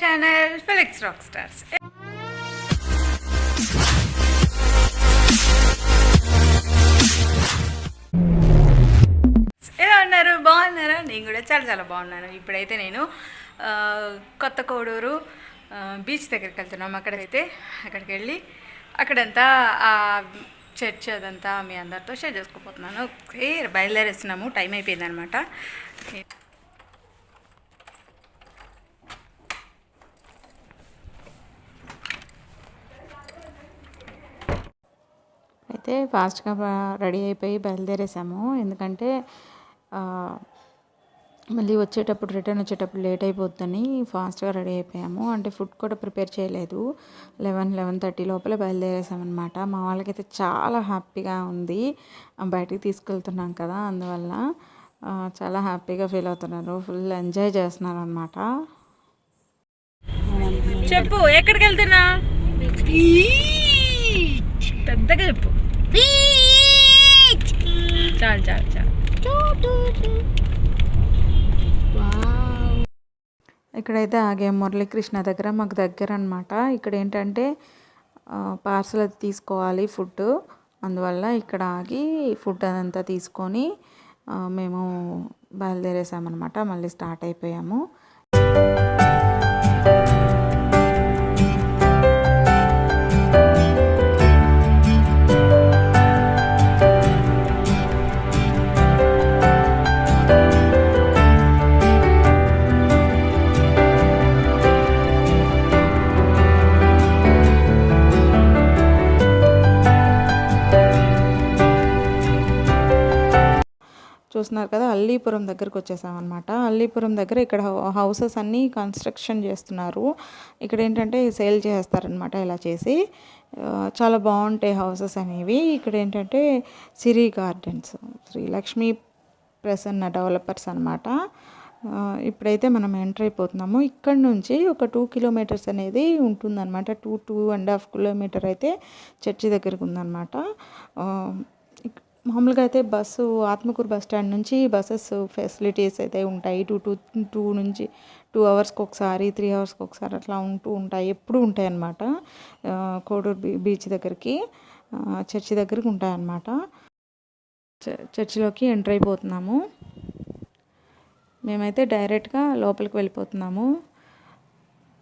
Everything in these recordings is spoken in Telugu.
ఛానల్ ఫిలిక్స్ రాక్ స్టార్స్ ఎలా ఉన్నారు? బాగున్నారా? నేను కూడా చాలా చాలా బాగున్నాను. ఇప్పుడైతే నేను కొత్త కోడూరు బీచ్ దగ్గరికి వెళ్తున్నాం అక్కడైతే అక్కడికి వెళ్ళి అక్కడంతా ఆ చర్చ్ అదంతా మీ అందరితో షేర్ చేసుకోపోతున్నాను. ఏ బయలుదేరేస్తున్నాము. టైం అయిపోయింది అయితే ఫాస్ట్గా రెడీ అయిపోయి బయలుదేరేసాము. ఎందుకంటే ఆ, మళ్ళీ వచ్చేటప్పుడు రిటర్న్ వచ్చేటప్పుడు లేట్ అయిపోద్దని ఫాస్ట్గా రెడీ అయిపోయాము. అంటే ఫుడ్ కూడా ప్రిపేర్ చేయలేదు. లెవెన్ లెవెన్ థర్టీ లోపల బయలుదేరేసామన్నమాట. మా వాళ్ళకైతే చాలా హ్యాపీగా ఉంది. బయటికి తీసుకెళ్తున్నాం కదా అందువల్ల చాలా హ్యాపీగా ఫీల్ అవుతున్నారు. ఫుల్ ఎంజాయ్ చేస్తున్నారు అనమాట చెప్పు ఎక్కడికి వెళ్తున్నా పెద్దగా చెప్పు. చాలు చాలు చాలు ఇక్కడైతే ఆగే మురళీకృష్ణ దగ్గర మాకు దగ్గర అనమాట ఇక్కడ ఏంటంటే పార్సల్ అది తీసుకోవాలి ఫుడ్ అందువల్ల ఇక్కడ ఆగి ఫుడ్ అదంతా తీసుకొని మేము బయలుదేరేసామన్నమాట. మళ్ళీ స్టార్ట్ అయిపోయాము. చూస్తున్నారు కదా అల్లీపురం దగ్గరకు వచ్చేసామన్నమాట. అల్లీపురం దగ్గర ఇక్కడ హౌసెస్ అన్నీ కన్స్ట్రక్షన్ చేస్తున్నారు. ఇక్కడ ఏంటంటే సేల్ చేస్తారనమాట ఇలా చేసి. చాలా బాగుంటాయి హౌసెస్ అనేవి. ఇక్కడ ఏంటంటే సిరి గార్డెన్స్ శ్రీలక్ష్మి ప్రసన్న డెవలపర్స్ అనమాట ఇప్పుడైతే మనం ఎంటర్ అయిపోతున్నాము. ఇక్కడ నుంచి ఒక టూ కిలోమీటర్స్ అనేది ఉంటుందన్నమాట. Two two and half kilometre అయితే చర్చి దగ్గరకు ఉందన్నమాట. మామూలుగా అయితే బస్సు ఆత్మకూరు బస్ స్టాండ్ నుంచి బస్సెస్ ఫెసిలిటీస్ అయితే ఉంటాయి. టూ టూ టూ నుంచి టూ అవర్స్కి ఒకసారి త్రీ అవర్స్కి ఒకసారి అట్లా ఉంటూ ఉంటాయి. ఎప్పుడు ఉంటాయి అన్నమాట. కోడూరు బీ బీచ్ దగ్గరికి చర్చి దగ్గరికి ఉంటాయి అన్నమాట. చ- చర్చిలోకి ఎంటర్ అయిపోతున్నాము. మేమైతే డైరెక్ట్గా లోపలికి వెళ్ళిపోతున్నాము.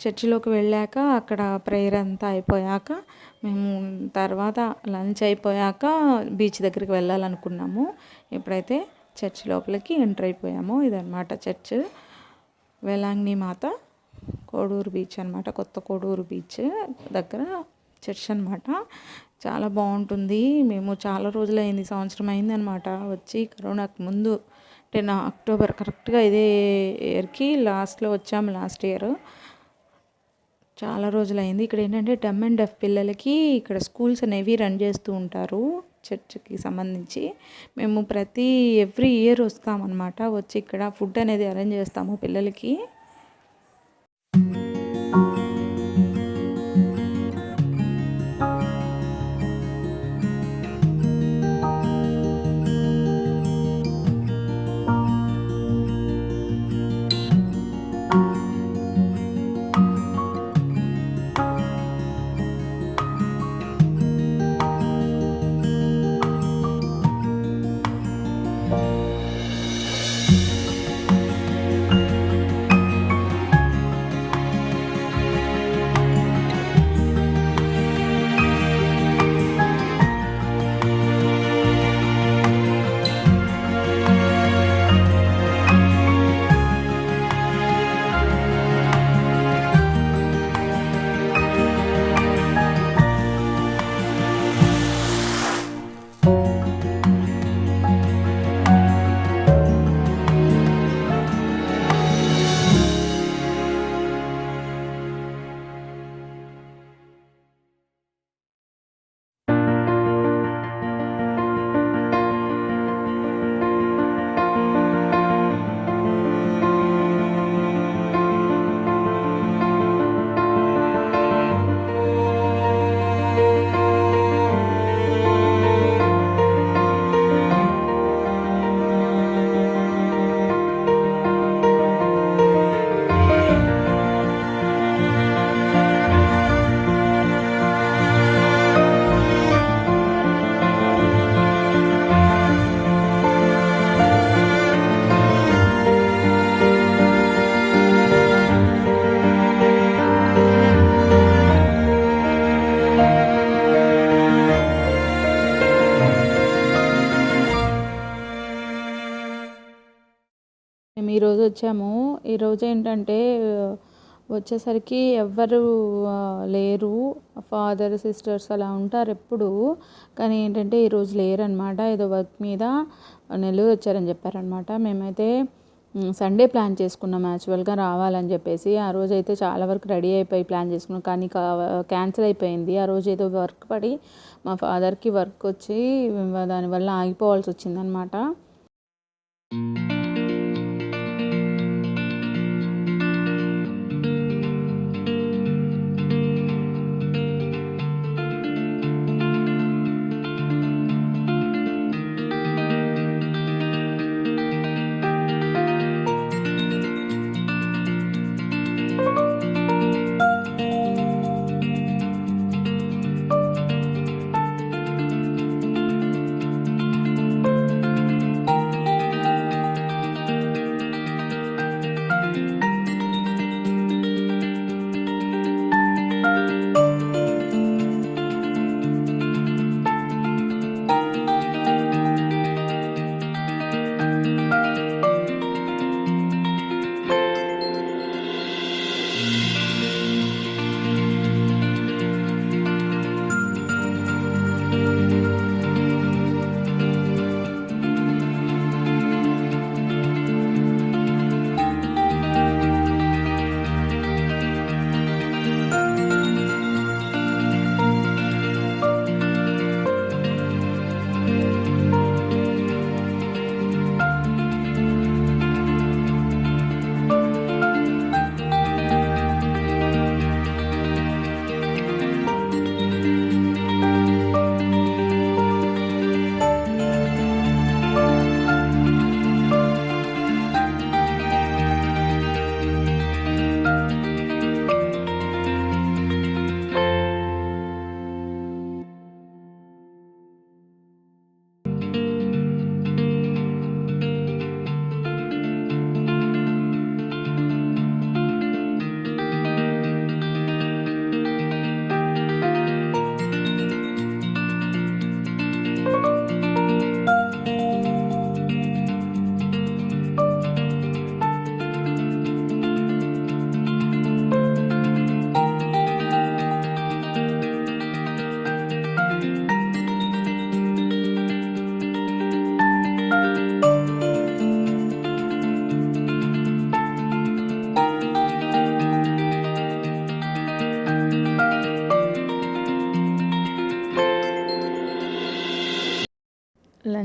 చర్చిలోకి వెళ్ళాక అక్కడ ప్రేయర్ అంతా అయిపోయాక మేము తర్వాత లంచ్ అయిపోయాక బీచ్ దగ్గరికి వెళ్ళాలనుకున్నాము. ఇప్పుడైతే చర్చ్ లోపలికి ఎంటర్ అయిపోయాము ఇదన్నమాట చర్చ్. వేలాంగ్ని మాత కోడూరు బీచ్ అనమాట కొత్త కోడూరు బీచ్ దగ్గర చర్చ్ అనమాట చాలా బాగుంటుంది. మేము చాలా రోజులైంది సంవత్సరం అయింది అనమాట వచ్చి. కరోనాకు ముందు టెన్ అక్టోబర్ కరెక్ట్గా ఇదే ఇయర్కి లాస్ట్లో వచ్చాము లాస్ట్ ఇయర్. చాలా రోజులైంది. ఇక్కడ ఏంటంటే డమ్ అండ్ డఫ్ పిల్లలకి ఇక్కడ స్కూల్స్ అనేవి రన్ చేస్తూ ఉంటారు చర్చ్కి సంబంధించి. మేము ప్రతి ఎవ్రీ ఇయర్ వస్తామన్నమాట. వచ్చి ఇక్కడ ఫుడ్ అనేది అరేంజ్ చేస్తాము పిల్లలకి. మేము ఈరోజు వచ్చాము. ఈరోజు ఏంటంటే వచ్చేసరికి ఎవ్వరు లేరు. ఫాదర్ సిస్టర్స్ అలా ఉంటారు ఎప్పుడు. కానీ ఏంటంటే ఈరోజు లేరనమాట ఏదో వర్క్ మీద నెల్లూరు వచ్చారని చెప్పారనమాట మేమైతే సండే ప్లాన్ చేసుకున్నాం యాక్చువల్గా రావాలని చెప్పేసి. ఆ రోజు అయితే చాలా వరకు రెడీ అయిపోయి ప్లాన్ చేసుకున్నాం. కానీ క్యాన్సిల్ అయిపోయింది. ఆ రోజు ఏదో వర్క్ పడి మా ఫాదర్కి వర్క్ వచ్చి దానివల్ల ఆగిపోవాల్సి వచ్చిందనమాట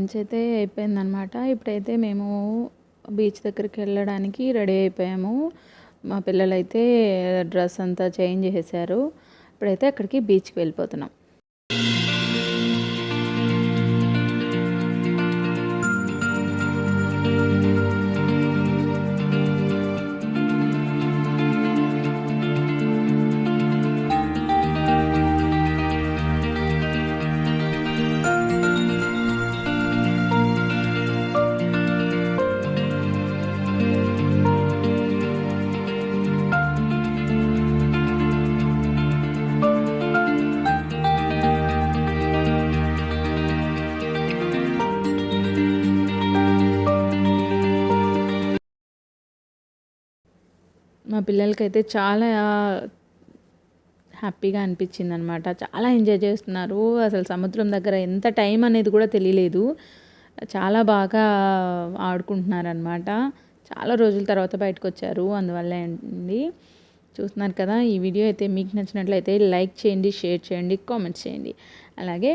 లంచ్ అయితే అయిపోయిందనమాట. ఇప్పుడైతే మేము బీచ్ దగ్గరికి వెళ్ళడానికి రెడీ అయిపోయాము. మా పిల్లలైతే డ్రెస్ అంతా చేంజ్ చేశారు ఇప్పుడైతే అక్కడికి బీచ్కి వెళ్ళిపోతున్నాం. మా పిల్లలకైతే చాలా హ్యాపీగా అనిపించింది అనమాట చాలా ఎంజాయ్ చేస్తున్నారు. అసలు సముద్రం దగ్గర ఎంత టైం అనేది కూడా తెలియలేదు. చాలా బాగా ఆడుకుంటున్నారనమాట చాలా రోజుల తర్వాత బయటకు వచ్చారు అందువల్ల అండి. చూస్తున్నారు కదా ఈ వీడియో అయితే మీకు నచ్చినట్లయితే లైక్ చేయండి షేర్ చేయండి కామెంట్స్ చేయండి. అలాగే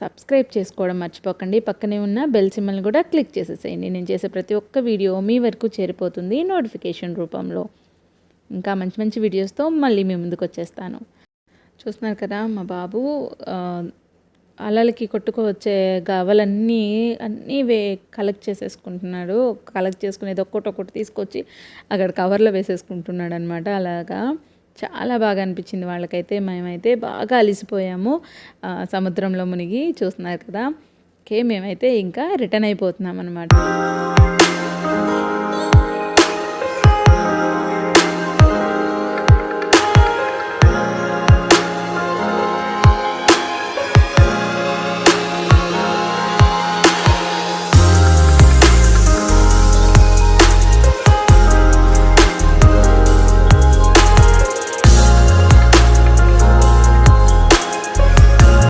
సబ్స్క్రైబ్ చేసుకోవడం మర్చిపోకండి. పక్కనే ఉన్న బెల్ సిమ్మల్ని కూడా క్లిక్ చేసేసేయండి. నేను చేసే ప్రతి ఒక్క వీడియో మీ వరకు చేరిపోతుంది నోటిఫికేషన్ రూపంలో. ఇంకా మంచి మంచి వీడియోస్తో మళ్ళీ మీ ముందుకు వచ్చేస్తాను. చూస్తున్నారు కదా మా బాబు అలలకి కొట్టుకు వచ్చే అన్నీ వే కలెక్ట్ చేసేసుకుంటున్నాడు. కలెక్ట్ చేసుకునేది ఒక్కొక్కటి ఒక్కటి తీసుకొచ్చి అక్కడ కవర్లో వేసేసుకుంటున్నాడు అనమాట అలాగా చాలా బాగా అనిపించింది వాళ్ళకైతే. మేమైతే బాగా అలిసిపోయాము. సముద్రంలో మునిగి చూస్తున్నారు కదా. ఓకే మేమైతే ఇంకా రిటర్న్ అయిపోతున్నాం అనమాట